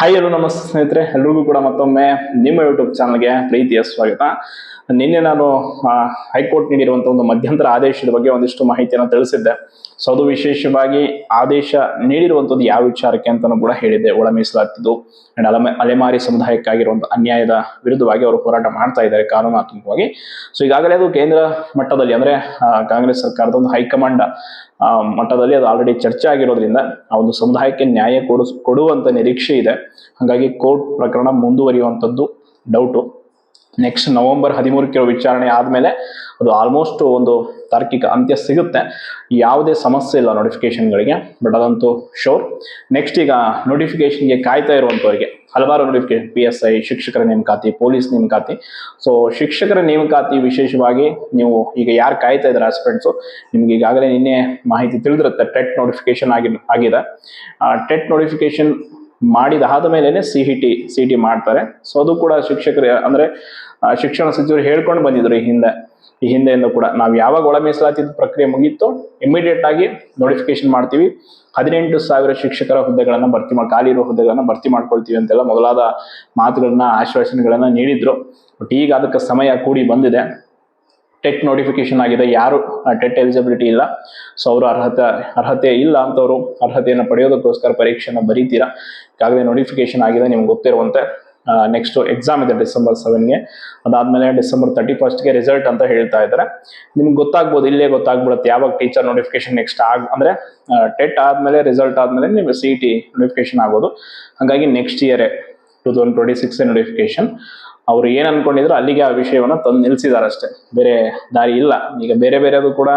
Hi ಎಲ್ಲೋ ನಮಸ್ತೆ ಸ್ನೇಹಿತರೆ. ಎಲ್ರಿಗೂ ಕೂಡ ಮತ್ತೊಮ್ಮೆ ನಿಮ್ಮ ಯೂಟ್ಯೂಬ್ ಚಾನಲ್ಗೆ ಪ್ರೀತಿಯ ಸ್ವಾಗತ. ನಿನ್ನೆ ನಾನು ಹೈಕೋರ್ಟ್ ನೀಡಿರುವಂಥ ಒಂದು ಮಧ್ಯಂತರ ಆದೇಶದ ಬಗ್ಗೆ ಒಂದಿಷ್ಟು ಮಾಹಿತಿಯನ್ನು ತಿಳಿಸಿದ್ದೆ. ಸೊ ಅದು ವಿಶೇಷವಾಗಿ ಆದೇಶ ನೀಡಿರುವಂಥದ್ದು ಯಾವ ವಿಚಾರಕ್ಕೆ ಅಂತಲೂ ಕೂಡ ಹೇಳಿದ್ದೆ. ಒಳ ಮೀಸಲಾಗ್ತಿದ್ದು ಅಂಡ್ ಅಲೆಮ, ಅಲೆಮಾರಿ ಸಮುದಾಯಕ್ಕಾಗಿರುವಂಥ ಅನ್ಯಾಯದ ವಿರುದ್ಧವಾಗಿ ಅವರು ಹೋರಾಟ ಮಾಡ್ತಾ ಇದ್ದಾರೆ ಕಾನೂನಾತ್ಮಕವಾಗಿ. ಸೊ ಈಗಾಗಲೇ ಅದು ಕೇಂದ್ರ ಮಟ್ಟದಲ್ಲಿ ಅಂದರೆ ಕಾಂಗ್ರೆಸ್ ಸರ್ಕಾರದ ಒಂದು ಹೈಕಮಾಂಡ್ ಮಟ್ಟದಲ್ಲಿ ಅದು ಆಲ್ರೆಡಿ ಚರ್ಚೆ ಆಗಿರೋದ್ರಿಂದ ಆ ಒಂದು ಸಮುದಾಯಕ್ಕೆ ನ್ಯಾಯ ಕೊಡಿಸ್ ಕೊಡುವಂತ ನಿರೀಕ್ಷೆ ಇದೆ. ಹಾಗಾಗಿ ಕೋರ್ಟ್ ಪ್ರಕರಣ ಮುಂದುವರಿಯುವಂಥದ್ದು ಡೌಟು ನೆಕ್ಸ್ಟ್ ನವೆಂಬರ್ ಹದಿಮೂರಕ್ಕೆ ವಿಚಾರಣೆ ಆದಮೇಲೆ ಅದು ಆಲ್ಮೋಸ್ಟ್ ಒಂದು ತಾರ್ಕಿಕ ಅಂತ್ಯ ಸಿಗುತ್ತೆ. ಯಾವುದೇ ಸಮಸ್ಯೆ ಇಲ್ಲ ನೋಟಿಫಿಕೇಶನ್ಗಳಿಗೆ ಬಟ್ ಅದಂತೂ ಶೋರ್ ನೆಕ್ಸ್ಟ್ ಈಗ ನೋಟಿಫಿಕೇಶನ್ಗೆ ಕಾಯ್ತಾ ಇರುವಂಥವ್ರಿಗೆ ಹಲವಾರು ನೋಟಿಫಿಕೇಶನ್ ಪಿ ಎಸ್ ಐ ಶಿಕ್ಷಕರ ನೇಮಕಾತಿ, ಪೊಲೀಸ್ ನೇಮಕಾತಿ. ಸೊ ಶಿಕ್ಷಕರ ನೇಮಕಾತಿ ವಿಶೇಷವಾಗಿ ನೀವು ಈಗ ಯಾರು ಕಾಯ್ತಾ ಇದ್ದಾರೆ ಆಸ್ಪಿರೆಂಟ್ಸು ನಿಮ್ಗೆ ಈಗಾಗಲೇ ನಿನ್ನೆ ಮಾಹಿತಿ ತಿಳಿದಿರುತ್ತೆ ಟೆಟ್ ನೋಟಿಫಿಕೇಶನ್ ಆಗಿ, ಆಗಿದೆ. ಟೆಟ್ ನೋಟಿಫಿಕೇಶನ್ ಮಾಡಿದಾದ ಮೇಲೆನೆ C E T C T ಮಾಡ್ತಾರೆ. ಸೊ ಅದು ಕೂಡ ಶಿಕ್ಷಕರ, ಅಂದ್ರೆ ಶಿಕ್ಷಣ ಸಚಿವರು ಹೇಳ್ಕೊಂಡು ಬಂದಿದ್ರು ಈ ಹಿಂದೆ. ಈ ಹಿಂದೆಯಿಂದ ಕೂಡ ನಾವು ಯಾವಾಗ ಒಳ ಮೀಸಲಾತಿ ಪ್ರಕ್ರಿಯೆ ಮುಗೀತೋ ಇಮಿಡಿಯೇಟ್ ಆಗಿ ನೋಟಿಫಿಕೇಶನ್ ಮಾಡ್ತೀವಿ. ಹದಿನೆಂಟು ಸಾವಿರ ಶಿಕ್ಷಕರ ಹುದ್ದೆಗಳನ್ನು ಭರ್ತಿ ಮಾಡಿ, ಖಾಲಿ ಇರೋ ಹುದ್ದೆಗಳನ್ನ ಭರ್ತಿ ಮಾಡ್ಕೊಳ್ತೀವಿ ಅಂತೆಲ್ಲ ಮೊದಲಾದ ಮಾತುಗಳನ್ನ, ಆಶ್ವಾಸನೆಗಳನ್ನ ನೀಡಿದ್ರು. ಬಟ್ ಈಗ ಅದಕ್ಕೆ ಸಮಯ ಕೂಡಿ ಬಂದಿದೆ. ಟೆಟ್ ನೋಟಿಫಿಕೇಶನ್ ಆಗಿದೆ. ಯಾರು ಟೆಟ್ ಎಲಿಜಿಬಿಲಿಟಿ ಇಲ್ಲ. ಸೊ ಅವರು ಅರ್ಹತೆ ಅರ್ಹತೆ ಇಲ್ಲ ಅಂತವರು ಅರ್ಹತೆಯನ್ನು ಪಡೆಯೋದಕ್ಕೋಸ್ಕರ ಪರೀಕ್ಷೆಯನ್ನು ಬರೀತೀರಾ? ಈಗಾಗಲೇ ನೋಟಿಫಿಕೇಶನ್ ಆಗಿದೆ, ನಿಮ್ಗೆ ಗೊತ್ತಿರುವಂತೆ. ನೆಕ್ಸ್ಟ್ ಎಕ್ಸಾಮ್ ಇದೆ ಡಿಸೆಂಬರ್ ಸೆವೆನ್ಗೆ ಅದಾದ್ಮೇಲೆ ಡಿಸೆಂಬರ್ ತರ್ಟಿ ಫಸ್ಟ್ಗೆ ರಿಸಲ್ಟ್ ಅಂತ ಹೇಳ್ತಾ ಇದ್ದಾರೆ. ನಿಮ್ಗೆ ಗೊತ್ತಾಗ್ಬೋದು, ಇಲ್ಲೇ ಗೊತ್ತಾಗ್ಬಿಡುತ್ತೆ. ಯಾವಾಗ ಟೀಚರ್ ನೋಟಿಫಿಕೇಶನ್ ನೆಕ್ಸ್ಟ್ ಆಗ, ಅಂದ್ರೆ ಟೆಟ್ ಆದ್ಮೇಲೆ ರಿಸಲ್ಟ್ ಆದ್ಮೇಲೆ ನಿಮಗೆ ಸಿ ಟಿ ನೋಟಿಫಿಕೇಶನ್ ಆಗೋದು ಹಾಗಾಗಿ next ಇಯರೇ two thousand twenty six notification ಅವರು ಏನು ಅನ್ಕೊಂಡಿದ್ರು ಅಲ್ಲಿಗೆ ಆ ವಿಷಯವನ್ನು ತಂದು ನಿಲ್ಸಿದಾರೆ ಅಷ್ಟೇ ಬೇರೆ ದಾರಿ ಇಲ್ಲ. ಈಗ ಬೇರೆ ಬೇರೆದು ಕೂಡ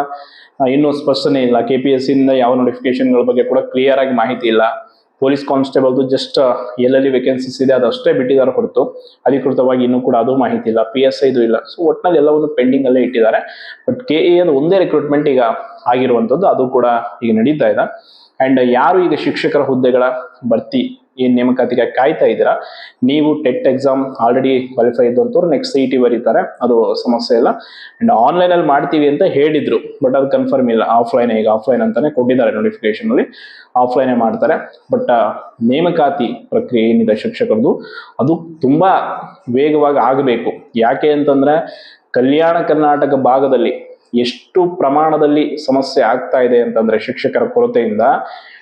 ಇನ್ನೂ ಸ್ಪಷ್ಟನೇ ಇಲ್ಲ. ಕೆ ಪಿ ಎಸ್ ಸಿಯಿಂದ ಯಾವ ನೋಟಿಫಿಕೇಶನ್ಗಳ ಬಗ್ಗೆ ಕೂಡ ಕ್ಲಿಯರ್ ಆಗಿ ಮಾಹಿತಿ ಇಲ್ಲ. ಪೊಲೀಸ್ ಕಾನ್ಸ್ಟೇಬಲ್ದು ಜಸ್ಟ್ ಎಲ್ಲೆಲ್ಲಿ ವೇಕೆನ್ಸೀಸ್ ಇದೆ ಅದಷ್ಟೇ ಬಿಟ್ಟಿದ್ದಾರೆ ಹೊರತು. ಅಧಿಕೃತವಾಗಿ ಇನ್ನೂ ಕೂಡ ಅದು ಮಾಹಿತಿ ಇಲ್ಲ. ಪಿ ಎಸ್ ಐದು ಇಲ್ಲ. ಸೊ ಒಟ್ಟಿನಲ್ಲಿ ಎಲ್ಲವನ್ನು ಪೆಂಡಿಂಗ್ ಅಲ್ಲೇ ಇಟ್ಟಿದ್ದಾರೆ. ಬಟ್ ಕೆ ಎ ಒಂದೇ ರಿಕ್ರೂಟ್ಮೆಂಟ್ ಈಗ ಆಗಿರುವಂಥದ್ದು, ಅದು ಕೂಡ ಈಗ ನಡೀತಾ ಇದೆ. ಅಂಡ್ ಯಾರು ಈಗ ಶಿಕ್ಷಕರ ಹುದ್ದೆಗಳ ಭರ್ತಿ ಏನ್ ನೇಮಕಾತಿಗೆ ಕಾಯ್ತಾ ಇದ್ದೀರಾ? ನೀವು ಟೆಟ್ ಎಕ್ಸಾಮ್ ಆಲ್ರೆಡಿ ಕ್ವಾಲಿಫೈ ಇದ್ದಂಥವ್ರು ನೆಕ್ಸ್ಟ್ ಸಿ ಟಿ ಬರೀತಾರೆ, ಅದು ಸಮಸ್ಯೆ ಇಲ್ಲ. ಅಂಡ್ ಆನ್ಲೈನ್ ಅಲ್ಲಿ ಮಾಡ್ತೀವಿ ಅಂತ ಹೇಳಿದ್ರು ಬಟ್ ಅದು ಕನ್ಫರ್ಮ್ ಇಲ್ಲ. ಆಫ್ಲೈನ್ ಈಗ ಆಫ್ಲೈನ್ ಅಂತಾನೆ ಕೊಟ್ಟಿದ್ದಾರೆ ನೋಟಿಫಿಕೇಶನ್ ಅಲ್ಲಿ. ಆಫ್ಲೈನೇ ಮಾಡ್ತಾರೆ. ಬಟ್ ನೇಮಕಾತಿ ಪ್ರಕ್ರಿಯೆ ಏನಿದೆ ಶಿಕ್ಷಕರದು, ಅದು ತುಂಬಾ ವೇಗವಾಗಿ ಆಗಬೇಕು. ಯಾಕೆ ಅಂತಂದ್ರೆ, ಕಲ್ಯಾಣ ಕರ್ನಾಟಕ ಭಾಗದಲ್ಲಿ ಎಷ್ಟು ಪ್ರಮಾಣದಲ್ಲಿ ಸಮಸ್ಯೆ ಆಗ್ತಾ ಇದೆ ಅಂತಂದ್ರೆ ಶಿಕ್ಷಕರ ಕೊರತೆಯಿಂದ,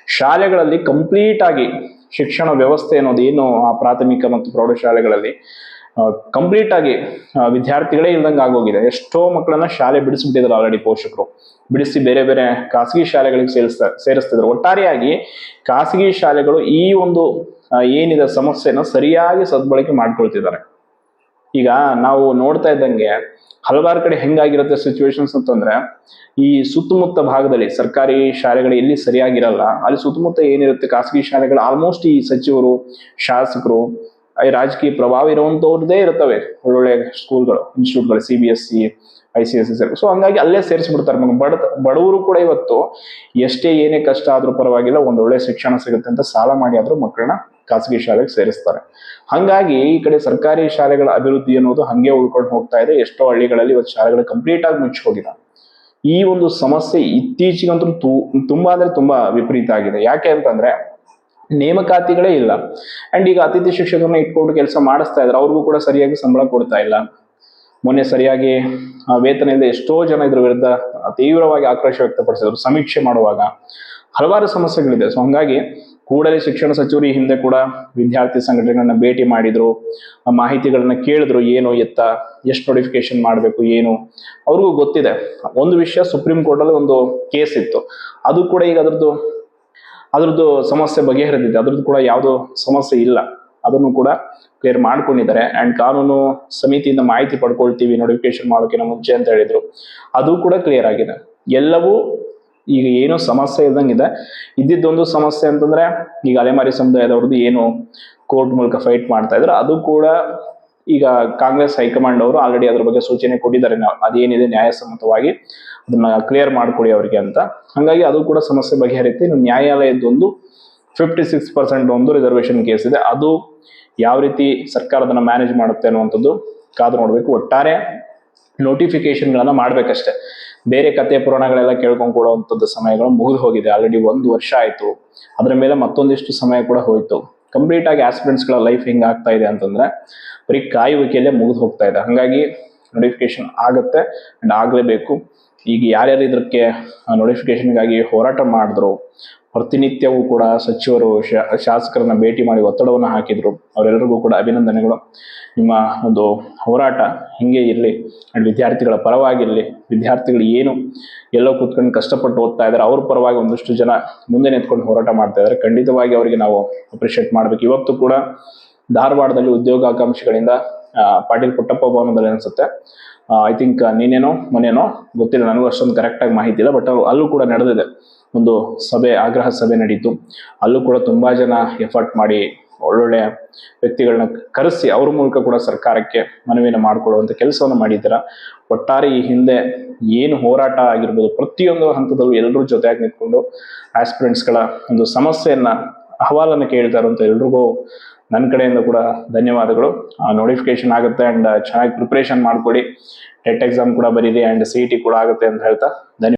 ಶಾಲೆಗಳಲ್ಲಿ ಕಂಪ್ಲೀಟ್ ಆಗಿ ಶಿಕ್ಷಣ ವ್ಯವಸ್ಥೆ ಅನ್ನೋದು ಏನು ಆ ಪ್ರಾಥಮಿಕ ಮತ್ತು ಪ್ರೌಢಶಾಲೆಗಳಲ್ಲಿ ಕಂಪ್ಲೀಟ್ ಆಗಿ ವಿದ್ಯಾರ್ಥಿಗಳೇ ಇಲ್ದಂಗೆ ಆಗೋಗಿದೆ. ಎಷ್ಟೋ ಮಕ್ಕಳನ್ನ ಶಾಲೆ ಬಿಡಿಸ್ಬಿಟ್ಟಿದ್ರು ಆಲ್ರೆಡಿ ಪೋಷಕರು. ಬಿಡಿಸಿ ಬೇರೆ ಬೇರೆ ಖಾಸಗಿ ಶಾಲೆಗಳಿಗೆ ಸೇರಿಸ್ತಾ, ಸೇರಿಸ್ತಿದ್ರು. ಒಟ್ಟಾರೆಯಾಗಿ ಖಾಸಗಿ ಶಾಲೆಗಳು ಈ ಒಂದು ಏನಿದೆ ಸಮಸ್ಯೆನ ಸರಿಯಾಗಿ ಸದ್ಬಳಕೆ ಮಾಡ್ಕೊಳ್ತಿದ್ದಾರೆ. ಈಗ ನಾವು ನೋಡ್ತಾ ಇದ್ದಂಗೆ ಹಲವಾರು ಕಡೆ ಹೆಂಗಾಗಿರುತ್ತೆ ಸಿಚುವೇಶನ್ಸ್ ಅಂತಂದ್ರೆ, ಈ ಸುತ್ತಮುತ್ತ ಭಾಗದಲ್ಲಿ ಸರ್ಕಾರಿ ಶಾಲೆಗಳು ಎಲ್ಲಿ ಸರಿಯಾಗಿರಲ್ಲ, ಅಲ್ಲಿ ಸುತ್ತಮುತ್ತ ಏನಿರುತ್ತೆ ಖಾಸಗಿ ಶಾಲೆಗಳು ಆಲ್ಮೋಸ್ಟ್ ಈ ಸಚಿವರು, ಶಾಸಕರು, ಈ ರಾಜಕೀಯ ಪ್ರಭಾವ ಇರುವಂತವ್ರದ್ದೇ ಇರ್ತವೆ. ಒಳ್ಳೊಳ್ಳೆ ಸ್ಕೂಲ್ಗಳು ಇನ್ಸ್ಟಿಟ್ಯೂಟ್ಗಳು C B S C I C S C so ಹಂಗಾಗಿ ಅಲ್ಲೇ ಸೇರಿಸ್ಬಿಡ್ತಾರೆ. ಮಗ ಬಡ, ಬಡವರು ಕೂಡ ಇವತ್ತು ಎಷ್ಟೇ ಏನೇ ಕಷ್ಟ ಆದ್ರೂ ಪರವಾಗಿಲ್ಲ ಒಂದ್ ಒಳ್ಳೆ ಶಿಕ್ಷಣ ಸಿಗುತ್ತೆ ಅಂತ ಸಾಲ ಮಾಡಿ ಆದ್ರೂ ಮಕ್ಕಳನ್ನ ಖಾಸಗಿ ಶಾಲೆಗೆ ಸೇರಿಸ್ತಾರೆ. ಹಂಗಾಗಿ ಈ ಕಡೆ ಸರ್ಕಾರಿ ಶಾಲೆಗಳ ಅಭಿವೃದ್ಧಿ ಅನ್ನೋದು ಹಂಗೆ ಉಳ್ಕೊಂಡು ಹೋಗ್ತಾ ಇದೆ. ಎಷ್ಟೋ ಹಳ್ಳಿಗಳಲ್ಲಿ ಇವತ್ತು ಶಾಲೆಗಳು ಕಂಪ್ಲೀಟ್ ಆಗಿ ಮುಚ್ಚಿ ಹೋಗಿದೆ ಈ ಒಂದು ಸಮಸ್ಯೆ ಇತ್ತೀಚೆಗಂತೂ ತು- ತುಂಬಾ ಅಂದ್ರೆ ತುಂಬಾ ವಿಪರೀತ ಆಗಿದೆ. ಯಾಕೆ ಅಂತಂದ್ರೆ ನೇಮಕಾತಿಗಳೇ ಇಲ್ಲ. ಅಂಡ್ ಈಗ ಅತಿಥಿ ಶಿಕ್ಷಕರನ್ನ ಇಟ್ಕೊಂಡು ಕೆಲಸ ಮಾಡಿಸ್ತಾ ಇದ್ದಾರೆ. ಅವ್ರಿಗೂ ಕೂಡ ಸರಿಯಾಗಿ ಸಂಬಳ ಕೊಡ್ತಾ ಇಲ್ಲ. ಮೊನ್ನೆ ಸರಿಯಾಗಿ ವೇತನ ಇಲ್ಲದೆ ಎಷ್ಟೋ ಜನ ಇದ್ರ ವಿರುದ್ಧ ತೀವ್ರವಾಗಿ ಆಕ್ರೋಶ ವ್ಯಕ್ತಪಡಿಸಿದ್ರು. ಸಮೀಕ್ಷೆ ಮಾಡುವಾಗ ಹಲವಾರು ಸಮಸ್ಯೆಗಳಿದೆ. ಸೊ ಹಂಗಾಗಿ ಕೂಡಲೇ ಶಿಕ್ಷಣ ಸಚಿವರು ಈ ಹಿಂದೆ ಕೂಡ ವಿದ್ಯಾರ್ಥಿ ಸಂಘಟನೆಗಳನ್ನ ಭೇಟಿ ಮಾಡಿದ್ರು. ಆ ಮಾಹಿತಿಗಳನ್ನ ಕೇಳಿದ್ರು, ಏನು ಎತ್ತ? ಎಷ್ಟು ನೋಟಿಫಿಕೇಶನ್ ಮಾಡಬೇಕು? ಏನು? ಅವ್ರಿಗೂ ಗೊತ್ತಿದೆ. ಒಂದು ವಿಷಯ ಸುಪ್ರೀಂ ಕೋರ್ಟ್ ಅಲ್ಲಿ ಒಂದು ಕೇಸ್ ಇತ್ತು. ಅದು ಕೂಡ ಈಗ ಅದ್ರದ್ದು ಅದ್ರದ್ದು ಸಮಸ್ಯೆ ಬಗೆಹರಿದಿದೆ. ಅದ್ರದ್ದು ಕೂಡ ಯಾವುದೋ ಸಮಸ್ಯೆ ಇಲ್ಲ. ಅದನ್ನು ಕೂಡ ಕ್ಲಿಯರ್ ಮಾಡ್ಕೊಂಡಿದ್ದಾರೆ. ಅಂಡ್ ಕಾನೂನು ಸಮಿತಿಯಿಂದ ಮಾಹಿತಿ ಪಡ್ಕೊಳ್ತೀವಿ ನೋಟಿಫಿಕೇಶನ್ ಮಾಡೋಕ್ಕಿಂತ ಮುಂಚೆ ಅಂತ ಹೇಳಿದ್ರು. ಅದು ಕೂಡ ಕ್ಲಿಯರ್ ಆಗಿದೆ. ಎಲ್ಲವೂ ಈಗ ಏನೋ ಸಮಸ್ಯೆ ಇದೆ ಇದ್ದಿದ್ದೊಂದು ಸಮಸ್ಯೆ ಅಂತಂದ್ರೆ, ಈಗ ಅಲೆಮಾರಿ ಸಮುದಾಯದವ್ರದ್ದು ಏನು ಕೋರ್ಟ್ ಮೂಲಕ ಫೈಟ್ ಮಾಡ್ತಾ ಇದ್ರು. ಅದು ಕೂಡ ಈಗ ಕಾಂಗ್ರೆಸ್ ಹೈಕಮಾಂಡ್ ಅವರು ಆಲ್ರೆಡಿ ಅದ್ರ ಬಗ್ಗೆ ಸೂಚನೆ ಕೊಟ್ಟಿದ್ದಾರೆ. ಅದೇನಿದೆ ನ್ಯಾಯಸಮ್ಮತವಾಗಿ ಅದನ್ನ ಕ್ಲಿಯರ್ ಮಾಡ್ಕೊಡಿ ಅವರಿಗೆ ಅಂತ. ಹಾಗಾಗಿ ಅದು ಕೂಡ ಸಮಸ್ಯೆ ಬಗೆಹರಿಯುತ್ತೆ. ಇನ್ನು ನ್ಯಾಯಾಲಯದೊಂದು ಫಿಫ್ಟಿ ಸಿಕ್ಸ್ ಪರ್ಸೆಂಟ್ ಒಂದು ರಿಸರ್ವೇಶನ್ ಕೇಸ್ ಇದೆ. ಅದು ಯಾವ ರೀತಿ ಸರ್ಕಾರ ಅದನ್ನ ಮ್ಯಾನೇಜ್ ಮಾಡುತ್ತೆ ಅನ್ನುವಂಥದ್ದು ಕಾದು ನೋಡಬೇಕು. ಒಟ್ಟಾರೆ ನೋಟಿಫಿಕೇಶನ್ಗಳನ್ನು ಮಾಡ್ಬೇಕಷ್ಟೇ. ಬೇರೆ ಕತೆ ಪುರಾಣಗಳೆಲ್ಲ ಕೇಳ್ಕೊಂಡು ಕೊಡುವಂಥದ್ದು ಸಮಯಗಳು ಮುಗಿದು ಹೋಗಿದೆ. ಆಲ್ರೆಡಿ ಒಂದು ವರ್ಷ ಆಯಿತು. ಅದರ ಮೇಲೆ ಮತ್ತೊಂದಿಷ್ಟು ಸಮಯ ಕೂಡ ಹೋಯಿತು. ಕಂಪ್ಲೀಟ್ ಆಗಿ ಆಸ್ಪಿಡೆಂಟ್ಸ್ಗಳ ಲೈಫ್ ಹಿಂಗೆ ಆಗ್ತಾ ಇದೆ ಅಂತಂದ್ರೆ, ಬರೀ ಕಾಯುವಿಕೆಯಲ್ಲೇ ಮುಗಿದು ಹೋಗ್ತಾ ಇದೆ. ಹಾಗಾಗಿ ನೋಟಿಫಿಕೇಶನ್ ಆಗುತ್ತೆ ಅಂಡ್ ಆಗಲೇಬೇಕು. ಈಗ ಯಾರ್ಯಾರು ಇದಕ್ಕೆ ನೋಟಿಫಿಕೇಶನ್ಗಾಗಿ ಹೋರಾಟ ಮಾಡಿದ್ರು, ಪ್ರತಿನಿತ್ಯವೂ ಕೂಡ ಸಚಿವರು ಶಾಸಕರನ್ನ ಭೇಟಿ ಮಾಡಿ ಒತ್ತಡವನ್ನು ಹಾಕಿದ್ರು. ಅವರೆಲ್ಲರಿಗೂ ಕೂಡ ಅಭಿನಂದನೆಗಳು. ನಿಮ್ಮ ಒಂದು ಹೋರಾಟ ಹಿಂಗೆ ಇರಲಿ ಆ್ಯಂಡ್ ವಿದ್ಯಾರ್ಥಿಗಳ ಪರವಾಗಿರಲಿ, ವಿದ್ಯಾರ್ಥಿಗಳು ಏನು ಎಲ್ಲೋ ಕೂತ್ಕೊಂಡು ಕಷ್ಟಪಟ್ಟು ಓದ್ತಾ ಇದ್ದಾರೆ, ಅವ್ರ ಪರವಾಗಿ ಒಂದಷ್ಟು ಜನ ಮುಂದೆ ನಿಂತ್ಕೊಂಡು ಹೋರಾಟ ಮಾಡ್ತಾ ಇದ್ದಾರೆ. ಖಂಡಿತವಾಗಿ ಅವರಿಗೆ ನಾವು ಅಪ್ರಿಷಿಯೇಟ್ ಮಾಡಬೇಕು. ಇವತ್ತು ಕೂಡ ಧಾರವಾಡದಲ್ಲಿ ಉದ್ಯೋಗಾಕಾಂಕ್ಷಿಗಳಿಂದ ಪಾಟೀಲ್ ಪುಟ್ಟಪ್ಪ ಭವನದಲ್ಲಿ ಅನ್ಸುತ್ತೆ. ಐ ಥಿಂಕ್ ನೀನೇನೋ ಮನೇನೋ ಗೊತ್ತಿಲ್ಲ, ನನಗೂ ಅಷ್ಟೊಂದು ಕರೆಕ್ಟಾಗಿ ಮಾಹಿತಿ ಇಲ್ಲ ಬಟ್ ಅಲ್ಲೂ ಕೂಡ ನಡೆದಿದೆ. ಒಂದು ಸಭೆ, ಆಗ್ರಹ ಸಭೆ ನಡೀತು. ಅಲ್ಲೂ ಕೂಡ ತುಂಬಾ ಜನ ಎಫರ್ಟ್ ಮಾಡಿ ಒಳ್ಳೊಳ್ಳೆ ವ್ಯಕ್ತಿಗಳನ್ನ ಕರೆಸಿ ಅವ್ರ ಮೂಲಕ ಕೂಡ ಸರ್ಕಾರಕ್ಕೆ ಮನವಿಯನ್ನು ಮಾಡಿಕೊಳ್ಳುವಂತ ಕೆಲಸವನ್ನು ಮಾಡಿದ್ದೀರ? ಒಟ್ಟಾರೆ ಈ ಹಿಂದೆ ಏನು ಹೋರಾಟ ಆಗಿರ್ಬೋದು, ಪ್ರತಿಯೊಂದು ಹಂತದಲ್ಲೂ ಎಲ್ಲರೂ ಜೊತೆಯಾಗಿ ನಿಂತ್ಕೊಂಡು ಆಸ್ಪಿರೆಂಟ್ಸ್ಗಳ ಒಂದು ಸಮಸ್ಯೆಯನ್ನ ಅಹವಾಲನ್ನು ಕೇಳ್ತಾ ಇರುವಂಥ ಎಲ್ರಿಗೂ ನನ್ನ ಕಡೆಯಿಂದ ಕೂಡ ಧನ್ಯವಾದಗಳು. ನೋಟಿಫಿಕೇಶನ್ ಆಗುತ್ತೆ ಅಂಡ್ ಚೆನ್ನಾಗಿ ಪ್ರಿಪ್ರೇಷನ್ ಮಾಡ್ಕೊಳ್ಳಿ ಟೆಟ್ ಎಕ್ಸಾಮ್ ಕೂಡ ಬರೀರಿ ಅಂಡ್ ಸಿ ಟಿ ಕೂಡ ಆಗುತ್ತೆ ಅಂತ ಹೇಳ್ತಾ ಧನ್ಯವಾದ